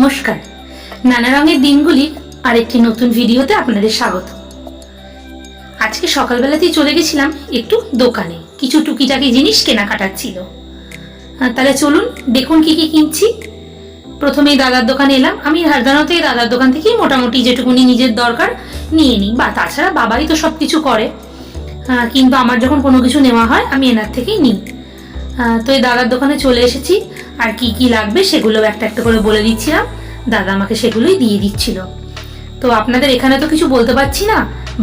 নমস্কার। নানা রঙের দিনগুলির আরেকটি নতুন ভিডিওতে আপনাদের স্বাগত। আজকে সকালবেলাতেই চলে গেছিলাম একটু দোকানে। কিছু টুকিটাকি জিনিস কেনাকাটার ছিল। তাহলে চলুন দেখুন কি কি কিনছি। প্রথমেই দাদার দোকানে এলাম। আমি সাধারণত এই দাদার দোকান থেকেই মোটামুটি যেটুকুনি নিজের দরকার নিয়ে নিই। বা তাছাড়া বাবাই তো সব কিছু করে কিন্তু আমার যখন কোনো কিছু নেওয়া হয়, আমি এনার থেকেই নিই। তো এই দাদার দোকানে চলে এসেছি। আর কি কি লাগবে সেগুলো একটা একটা করে বলে দিচ্ছিলাম। দাদা আমাকে সেগুলোই দিয়ে দিচ্ছিল। তো আপনাদের এখানে তো কিছু বলতে পারছি না।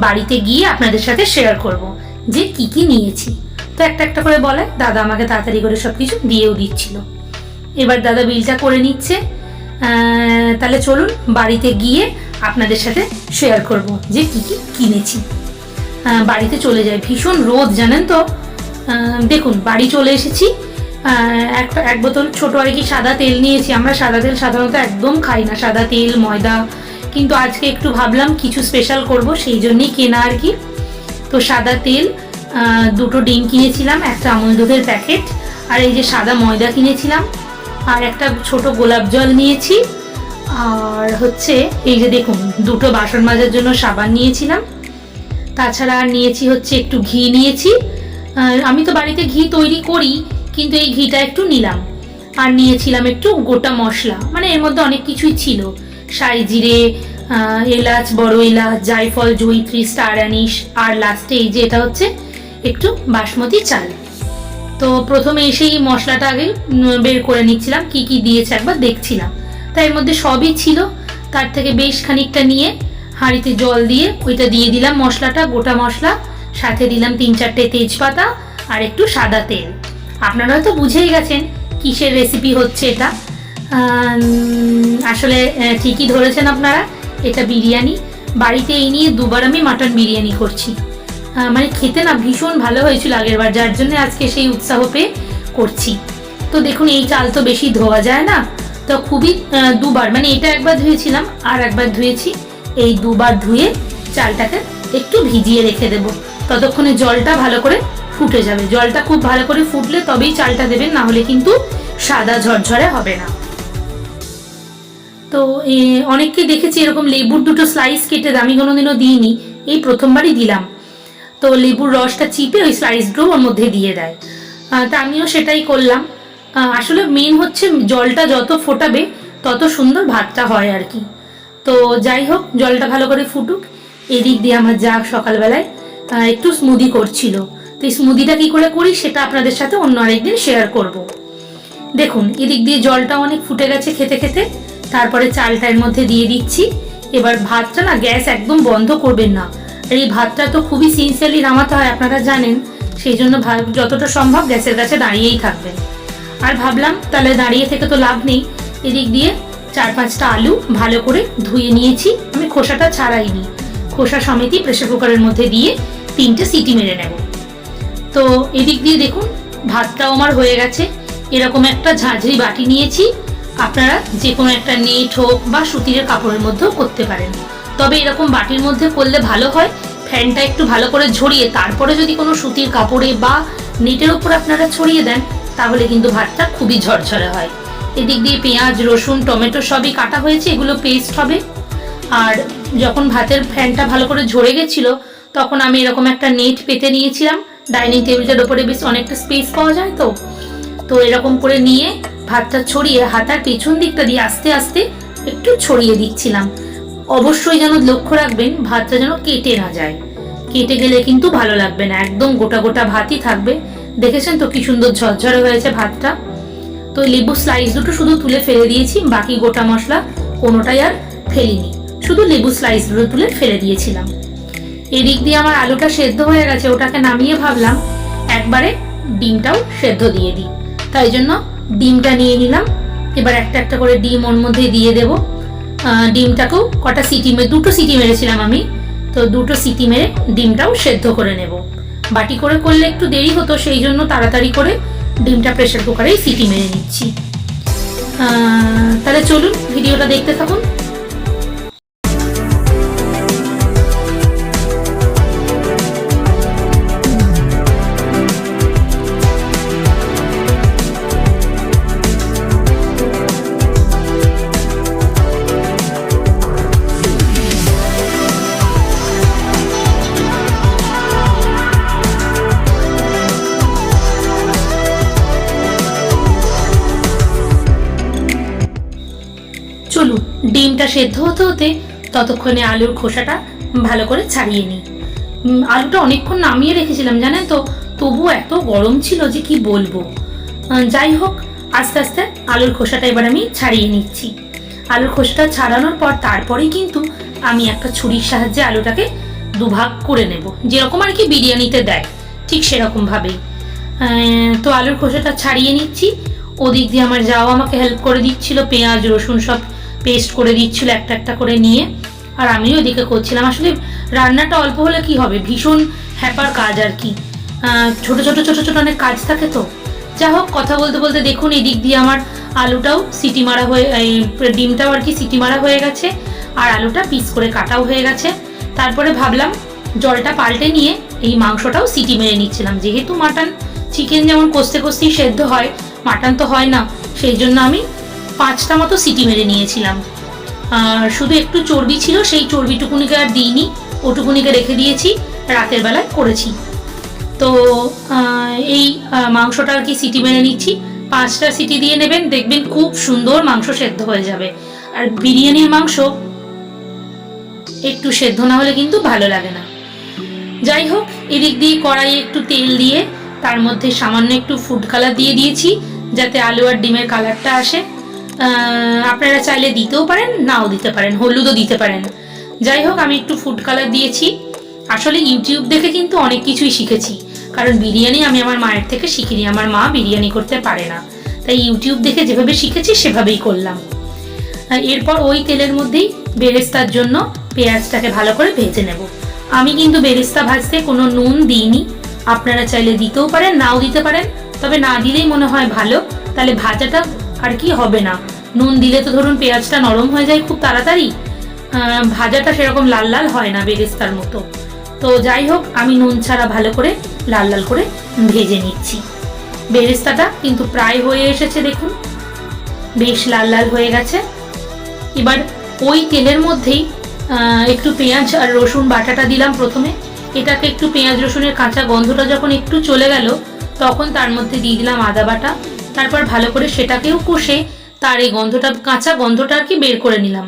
বাড়িতে গিয়ে আপনাদের সাথে শেয়ার করব যে কি কি নিয়েছি। তো একটা একটা করে বলে, দাদা আমাকে তাড়াতাড়ি করে সব কিছু দিয়েও দিচ্ছিল। এবার দাদা বিলটা করে নিচ্ছে। তাহলে চলুন বাড়িতে গিয়ে আপনাদের সাথে শেয়ার করব যে কি কি কিনেছি। বাড়িতে চলে যায়। ভীষণ রোদ, জানেন তো? দেখুন, বাড়ি চলে এসেছি। এক এক বোতল ছোট আর কি সাদা তেল নিয়েছি। আমরা সাদা তেল সাধারণত একদম খাই না, সাদা তেল, ময়দা। কিন্তু আজকে একটু ভাবলাম কিছু স্পেশাল করব, সেই জন্যই কেনা আর কি। তো সাদা তেল দুটো ডিম কিনেছিলাম, একটা আমুল দুধের প্যাকেট আর এই যে সাদা ময়দা কিনেছিলাম। আর একটা ছোট গোলাপ জল নিয়েছি। আর হচ্ছে এই যে দেখুন, দুটো বাসন মাজার জন্য সাবান নিয়েছিলাম। তাছাড়া নিয়েছি হচ্ছে একটু ঘি নিয়েছি। আমি তো বাড়িতে ঘি তৈরি করি কিন্তু এই ঘিটা একটু নিলাম। আর নিয়েছিলাম একটু গোটা মশলা। মানে এর মধ্যে অনেক কিছুই ছিল। সাই জিরে এলাচ, বড় এলাচ, জায়ফল, জয়িত্রী, স্টার অ্যানিশ, আর লাস্টে এই যে এটা হচ্ছে একটু বাসমতি চাল। তো প্রথমে এসেই মশলাটা আগে বের করে নিচ্ছিলাম। কি কি দিয়েছে একবার দেখছিলাম। তাই এর মধ্যে সবই ছিল। তার থেকে বেশ খানিকটা নিয়ে হাঁড়িতে জল দিয়ে ওইটা দিয়ে দিলাম মশলাটা, গোটা মশলা। সাথে দিলাম তিন চারটে তেজপাতা আর একটু সাদা তেল। আপনারা হয়তো বুঝেই গেছেন কিসের রেসিপি হচ্ছে এটা। আসলে ঠিকই ধরেছেন আপনারা, এটা বিরিয়ানি। বাড়িতে এই নিয়ে দুবার আমি মাটন বিরিয়ানি করছি। মানে খেতে না ভীষণ ভালো হয়েছিল আগের বার যার জন্য আজকে সেই উৎসাহ পেয়ে করছি। তো দেখুন, এই চাল তো বেশি ধোয়া যায় না। তো খুবই দুবার মানে এটা একবার ধুয়েছিলাম, আর একবার ধুয়েছি। এই দুবার ধুয়ে চালটাকে একটু ভিজিয়ে রেখে দেব। ততক্ষণে জলটা ভালো করে ফুটে যাবে। জলটা খুব ভালো করে ফুটলে তবেই চালটা দেবেন, না হলে কিন্তু সাদা ঝরঝরে হবে না। তো অনেককে দেখেছি এরকম লেবুর দুটো স্লাইস কেটে দামি কোনোদিনও দিইনি। এই প্রথমবারই দিলাম। তো, লেবুর রসটা চিপে ওই স্লাইসগুলো ওর মধ্যে দিয়ে দেয়। তা আমিও সেটাই করলাম। আসলে মেন হচ্ছে জলটা যত ফোটাবে, তত সুন্দর ভাতটা হয় আর কি। তো, যাই হোক, জলটা ভালো করে ফুটুক। এদিক দিয়ে আমার যা সকালবেলায় একটু স্মুদি করছিল। তো এই স্মুদিটা কী করে করি সেটা আপনাদের সাথে অন্য আরেকদিন শেয়ার করব। দেখুন, এদিক দিয়ে জলটা অনেক ফুটে গেছে খেতে খেতে, তারপরে চালটা এর মধ্যে দিয়ে দিচ্ছি। এবার ভাতটা না গ্যাস একদম বন্ধ করবেন না। আর এই ভাতটা তো খুবই সিনসিয়ারলি নামাতে হয়, আপনারা জানেন। সেই জন্য যতটা সম্ভব গ্যাসের কাছে দাঁড়িয়েই থাকবেন আর ভাবলাম তাহলে দাঁড়িয়ে থেকে তো লাভ নেই। এদিক দিয়ে চার পাঁচটা আলু ভালো করে ধুয়ে নিয়েছি। আমি খোসাটা ছাড়াইনি। খোসা সমেতই প্রেসার কুকারের মধ্যে দিয়ে তিনটে সিটি মেরে নেব। তো এদিক দিয়ে দেখুন, ভাতটাও আমার হয়ে গেছে। এরকম একটা ঝাঁঝরি বাটি নিয়েছি। আপনারা যে কোনো একটা নেট হোক বা সুতিরের কাপড়ের মধ্যেও করতে পারেন। তবে এরকম বাটির মধ্যে করলে ভালো হয়। ফ্যানটা একটু ভালো করে ঝরিয়ে তারপরে যদি কোনো সুতির কাপড়ে বা নেটের উপর আপনারা ছড়িয়ে দেন, তাহলে কিন্তু ভাতটা খুবই ঝরঝরে হয়। এদিক দিয়ে পেঁয়াজ, রসুন, টমেটো সবই কাটা হয়েছে, এগুলো পেস্ট হবে। আর যখন ভাতের ফ্যানটা ভালো করে ঝরে গেছিল, তখন আমি এরকম একটা নেট পেতে নিয়েছিলাম। ডাইনিং টেবিলটার ওপরে বেশ অনেকটা স্পেস পাওয়া যায় তো। তো এরকম করে নিয়ে ভাতটা ছড়িয়ে হাতার পেছন দিকটা দিয়ে আস্তে আস্তে একটু ছড়িয়ে দিচ্ছিলাম। অবশ্যই যেন লক্ষ্য রাখবেন, ভাতটা যেন কেটে না যায়। কেটে গেলে কিন্তু ভালো লাগবে না, একদম গোটা গোটা ভাতই থাকবে। দেখেছেন তো কি সুন্দর ঝরঝরে হয়েছে ভাতটা? তো লেবু স্লাইস দুটো শুধু তুলে ফেলে দিয়েছি, বাকি গোটা মশলা কোনোটাই আর ফেলিনি। শুধু লেবু স্লাইস দুটো তুলে ফেলে দিয়েছিলাম। এদিক দিয়ে আমার আলুটা সেদ্ধ হয়ে গেছে, ওটাকে নামিয়ে ভাবলাম, একবারে ডিমটাও সেদ্ধ দিয়ে দিই। তাই জন্য ডিমটা নিয়ে নিলাম, এবার একটা একটা করে ডিম ওর মধ্যে দিয়ে দেব। ডিমটাকেও কটা সিটি মেরে, দুটো সিটি মেরেছিলাম আমি, তো দুটো সিটি মেরে ডিমটাও সেদ্ধ করে নেব। বাটি করে করলে একটু দেরি হতো, সেই জন্য তাড়াতাড়ি করে ডিমটা প্রেশার কুকারেই সিটি মেরে নিচ্ছি। তাহলে চলুন, ভিডিওটা দেখতে থাকুন। সেদ্ধ হতে হতে ততক্ষণে আলুর খোসাটা ভালো করে ছাড়িয়ে নিই। আলুটা অনেকক্ষণ নামিয়ে রেখেছিলাম জানেন তো? তবু এত গরম ছিল যে কি বলব। যাই হোক আস্তে আস্তে আলুর খোসাটা এবার আমি ছাড়িয়ে নিচ্ছি। আলুর খোসাটা ছাড়ানোর পর তারপরেই কিন্তু আমি একটা ছুরির সাহায্যে আলুটাকে দুভাগ করে নেব। যেরকম আর কি বিরিয়ানিতে দেয় ঠিক সেরকম ভাবেই আহ, তো আলুর খোসাটা ছাড়িয়ে নিচ্ছি। ওদিক দিয়ে আমার যাও আমাকে হেল্প করে দিচ্ছিল পেঁয়াজ রসুন সব পেস্ট করে দিচ্ছিল একটা একটা করে নিয়ে। আর আমিও ওদিকে করছিলাম। আসলে রান্নাটা অল্প হলে কি হবে? ভীষণ হ্যাপার কাজ আর কি। ছোট ছোট ছোট ছোট অনেক কাজ থাকে তো। যা হোক, কথা বলতে বলতে দেখুন, এদিক দিয়ে আমার আলুটাও সিটি মারা হয়ে, এই ডিমটাও আর কি সিটি মারা হয়ে গেছে। আর আলুটা পিস করে কাটাও হয়ে গেছে। তারপরে ভাবলাম, জলটা পাল্টে নিয়ে এই মাংসটাও সিটি মেরে নিচ্ছিলাম। যেহেতু মাটন চিকেন যেমন কষতে কষতেই সেদ্ধ হয়, মাটন তো হয় না, সেই জন্য আমি পাঁচটা মতো সিটি মেরে নিয়েছিলাম। আর শুধু একটু চর্বি ছিল, সেই চর্বিটুকুনিকে আর দিইনি। ওটুকুনিকে রেখে দিয়েছি, রাতের বেলায় করেছি। তো এই মাংসটা আর কি সিটি মেরে নিচ্ছি। পাঁচটা সিটি দিয়ে নেবেন, দেখবেন খুব সুন্দর মাংস সেদ্ধ হয়ে যাবে। আর বিরিয়ানির মাংস একটু সেদ্ধ না হলে কিন্তু ভালো লাগে না। যাই হোক, এদিক দিয়ে কড়াইয়ে একটু তেল দিয়ে, তার মধ্যে সামান্য একটু ফুড কালার দিয়ে দিয়েছি, যাতে আলু আর ডিমের কালারটা আসে। আপনারা চাইলে দিতেও পারেন, নাও দিতে পারেন, হলুদও দিতে পারেন। যাই হোক, আমি একটু ফুড কালার দিয়েছি। আসলে ইউটিউব দেখে কিন্তু অনেক কিছুই শিখেছি। কারণ বিরিয়ানি আমি আমার মায়ের থেকে শিখিনি, আমার মা বিরিয়ানি করতে পারে না। তাই ইউটিউব দেখে যেভাবে শিখেছি, সেভাবেই করলাম। এরপর ওই তেলের মধ্যেই বেরেস্তার জন্য পেঁয়াজটাকে ভালো করে ভেজে নেব। আমি কিন্তু বেরেস্তা ভাজতে কোনো নুন দিইনি। আপনারা চাইলে দিতেও পারেন, নাও দিতে পারেন। তবে না দিলেই মনে হয় ভালো। তাহলে ভাজাটা আর কি হবে না? নুন দিলে তো ধরুন পেঁয়াজটা নরম হয়ে যায় খুব তাড়াতাড়ি। ভাজাটা সেরকম লাল লাল হয় না বেরেস্তার মতো। তো যাই হোক, আমি নুন ছাড়া ভালো করে লাল লাল করে ভেজে নিচ্ছি। বেরেস্তাটা কিন্তু প্রায় হয়ে এসেছে, দেখুন। বেশ লাল লাল হয়ে গেছে। এবার ওই তেলের মধ্যেই একটু পেঁয়াজ আর রসুন বাটাটা দিলাম প্রথমে। এটাকে একটু পেঁয়াজ রসুনের কাঁচা গন্ধটা যখন একটু চলে গেল, তখন তার মধ্যে দিয়ে দিলাম আদা বাটা। তারপর ভালো করে সেটাকেও কষে তার এই গন্ধটা, কাঁচা গন্ধটা আর কি বের করে নিলাম।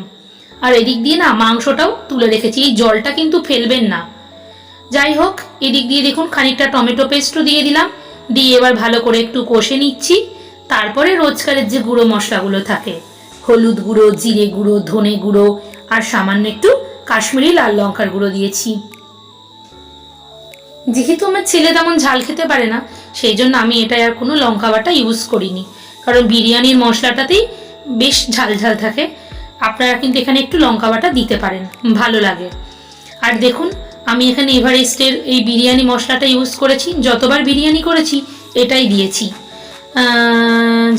আর এদিক দিয়ে না মাংসটাও তুলে রেখেছি, এই জলটা কিন্তু ফেলবেন না। যাই হোক, এদিক দিয়ে দেখুন খানিকটা টমেটো পেস্টও দিয়ে দিলাম, দিয়ে এবার ভালো করে একটু কষে নিচ্ছি। তারপরে রোজকারের যে গুঁড়ো মশলাগুলো থাকে, হলুদ গুঁড়ো, জিরে গুঁড়ো, ধনে গুঁড়ো, আর সামান্য একটু কাশ্মীরি লাল লঙ্কার গুঁড়ো দিয়েছি। যেহেতু আমার ছেলে তেমন ঝাল খেতে পারে না, সেই জন্য আমি এটা আর কোনো লঙ্কা বাটা ইউজ করিনি। কারণ বিরিয়ানির মশলাটাতেই বেশ ঝাল ঝাল থাকে। আপনারা কিন্তু এখানে একটু লঙ্কা বাটা দিতে পারেন, ভালো লাগে। আর দেখুন, আমি এখানে এভারেস্টের এই বিরিয়ানি মশলাটা ইউজ করেছি, যতবার বিরিয়ানি করেছি, এটাই দিয়েছি।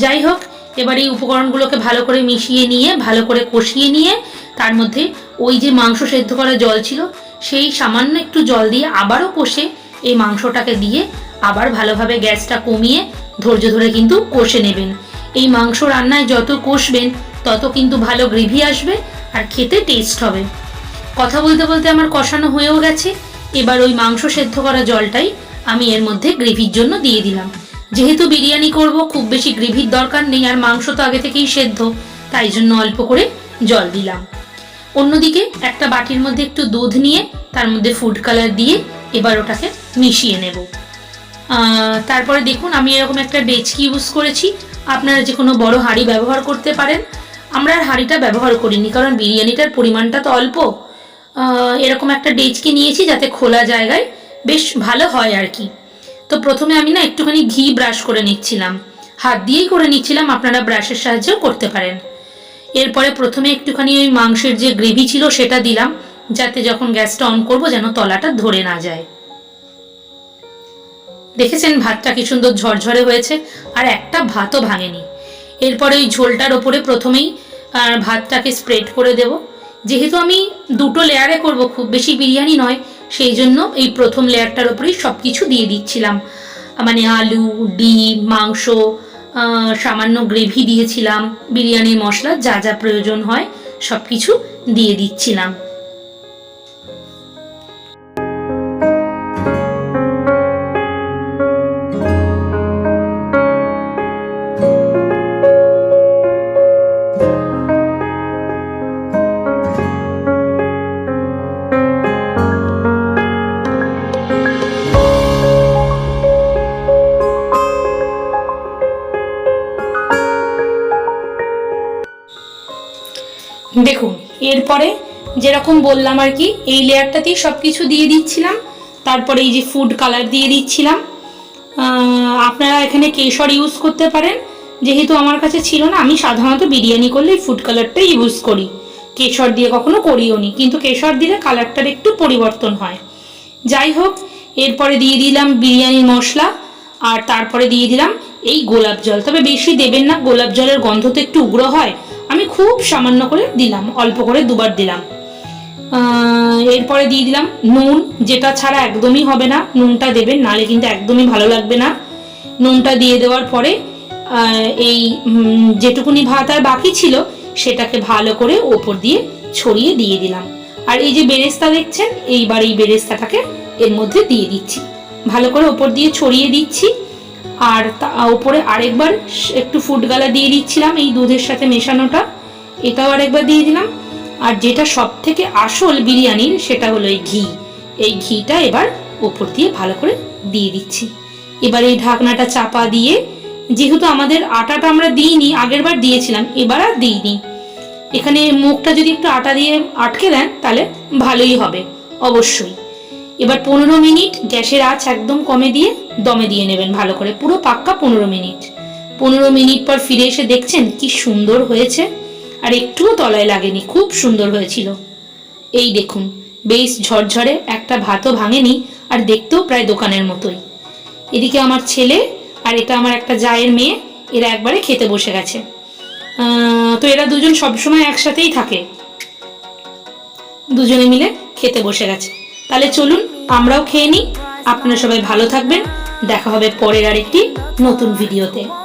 যাই হোক, এবার এই উপকরণগুলোকে ভালো করে মিশিয়ে নিয়ে, ভালো করে কষিয়ে নিয়ে, তার মধ্যে ওই যে মাংস সেদ্ধ করা জল ছিল, সেই সামান্য একটু জল দিয়ে আবারও কষে এই মাংসটাকে দিয়ে আবার ভালোভাবে গ্যাসটা কমিয়ে ধৈর্য ধরে কিন্তু কষে নেবেন। এই মাংস রান্নায় যত কষবেন, তত কিন্তু ভালো গ্রেভি আসবে আর খেতে টেস্ট হবে। কথা বলতে বলতে আমার কষানো হয়েও গেছে। এবার ওই মাংস সেদ্ধ করা জলটাই আমি এর মধ্যে গ্রেভির জন্য দিয়ে দিলাম। যেহেতু বিরিয়ানি করব, খুব বেশি গ্রেভির দরকার নেই, আর মাংস তো আগে থেকেই সেদ্ধ, তাই জন্য অল্প করে জল দিলাম। অন্যদিকে একটা বাটির মধ্যে একটু দুধ নিয়ে তার মধ্যে ফুড কালার দিয়ে এবার ওটাকে মিশিয়ে নেব। তারপরে দেখুন, আমি এরকম একটা ডেচকি ইউজ করেছি। আপনারা যে কোনো বড় হাঁড়ি ব্যবহার করতে পারেন। আমরা আর হাঁড়িটা ব্যবহার করিনি, কারণ বিরিয়ানিটার পরিমাণটা তো অল্প। এরকম একটা ডেচকি নিয়েছি যাতে খোলা জায়গায় বেশ ভালো হয় আর কি। তো প্রথমে আমি না একটুখানি ঘি ব্রাশ করে নিচ্ছিলাম। হাত দিয়েই করে নিচ্ছিলাম, আপনারা ব্রাশের সাহায্যেও করতে পারেন। এরপরে প্রথমে একটুখানি ওই মাংসের যে গ্রেভি ছিল সেটা দিলাম। যাতে যখন গ্যাসটা অন করব যেন তলাটা ধরে না যায়। দেখেছেন ভাতটা কি সুন্দর ঝরঝরে হয়েছে? আর একটা ভাতও ভাঙেনি। এরপরে ওই ঝোলটার ওপরে প্রথমেই ভাতটাকে স্প্রেড করে দেব। যেহেতু আমি দুটো লেয়ারে করব, খুব বেশি বিরিয়ানি নয়, সেই জন্য এই প্রথম লেয়ারটার ওপরেই সব কিছু দিয়ে দিচ্ছিলাম। মানে আলু, ডিম, মাংস সামান্য গ্রেভি দিয়েছিলাম। বিরিয়ানির মশলা যা যা প্রয়োজন হয় সব কিছু দিয়ে দিচ্ছিলাম। দেখুন, এরপরে যেরকম বললাম আর কি, এই লেয়ারটাতেই সব কিছু দিয়ে দিচ্ছিলাম, তারপরে এই যে ফুড কালার দিয়ে দিচ্ছিলাম। আপনারা এখানে কেশর ইউজ করতে পারেন, যেহেতু আমার কাছে ছিল না, আমি সাধারণত বিরিয়ানি করলে ফুড কালারটাই ইউজ করি। কেশর দিয়ে কখনো করিও নি, কিন্তু কেশর দিলে কালারটার একটু পরিবর্তন হয়। যাই হোক, এরপরে দিয়ে দিলাম বিরিয়ানির মশলা, আর তারপরে দিয়ে দিলাম এই গোলাপ জল। তবে বেশি দেবেন না, গোলাপ জলের গন্ধ তো একটু উগ্র হয় আমি খুব সামান্য করে দিলাম, অল্প করে দুবার দিলাম। এরপরে দিয়ে দিলাম নুন, যেটা ছাড়া একদমই হবে না। নুনটা দেবেন নালে কিন্তু একদমই ভালো লাগবে না। নুনটা দিয়ে দেওয়ার পরে এই যেটুকুনি ভাত আর বাকি ছিল, সেটাকে ভালো করে ওপর দিয়ে ছড়িয়ে দিয়ে দিলাম। আর এই যে বেরেস্তা দেখছেন, এইবার এই বেরেস্তাটাকে এর মধ্যে দিয়ে দিচ্ছি। ভালো করে ওপর দিয়ে ছড়িয়ে দিচ্ছি। আর তা- ওপরে আরেকবার একটু ফুড গালা দিয়ে দিচ্ছিলাম এই দুধের সাথে মেশানোটা। এটাও আরেকবার দিয়ে দিলাম। আর যেটা সব থেকে আসল বিরিয়ানির সেটা হলো এই ঘি। এই ঘিটা এবার ওপর দিয়ে ভালো করে দিয়ে দিচ্ছি। এবার এই ঢাকনাটা চাপা দিয়ে, যেহেতু আমাদের আটাটা আমরা দিইনি আগের বার দিয়েছিলাম, এবার আর দিইনি। এখানে মুখটা যদি একটু আটা দিয়ে আটকে দেন, তাহলে ভালোই হবে, অবশ্যই। এবার পনেরো মিনিট গ্যাসের আঁচ একদম কমে দিয়ে দমে দিয়ে নেবেন ভালো করে, পুরো পাক্কা পনেরো মিনিট। পনেরো মিনিট পর ফিরে এসে দেখছেন কি সুন্দর হয়েছে, আর একটুও তলায় লাগেনি, খুব সুন্দর হয়েছিল। এই দেখুন, বেশ ঝরঝরে একটা ভাতও ভাঙেনি, আর দেখতেও প্রায় দোকানের মতোই। এদিকে আমার ছেলে আর এটা আমার একটা জায়ের মেয়ে, এরা একবারে খেতে বসে গেছে। তো এরা দুজন সবসময় একসাথেই থাকে। দুজনে মিলে খেতে বসে গেছে। তাহলে চলুন, আমরাও খেয়ে নিই। আপনারা সবাই ভালো থাকবেন। দেখা হবে পরের আরেকটি নতুন ভিডিওতে।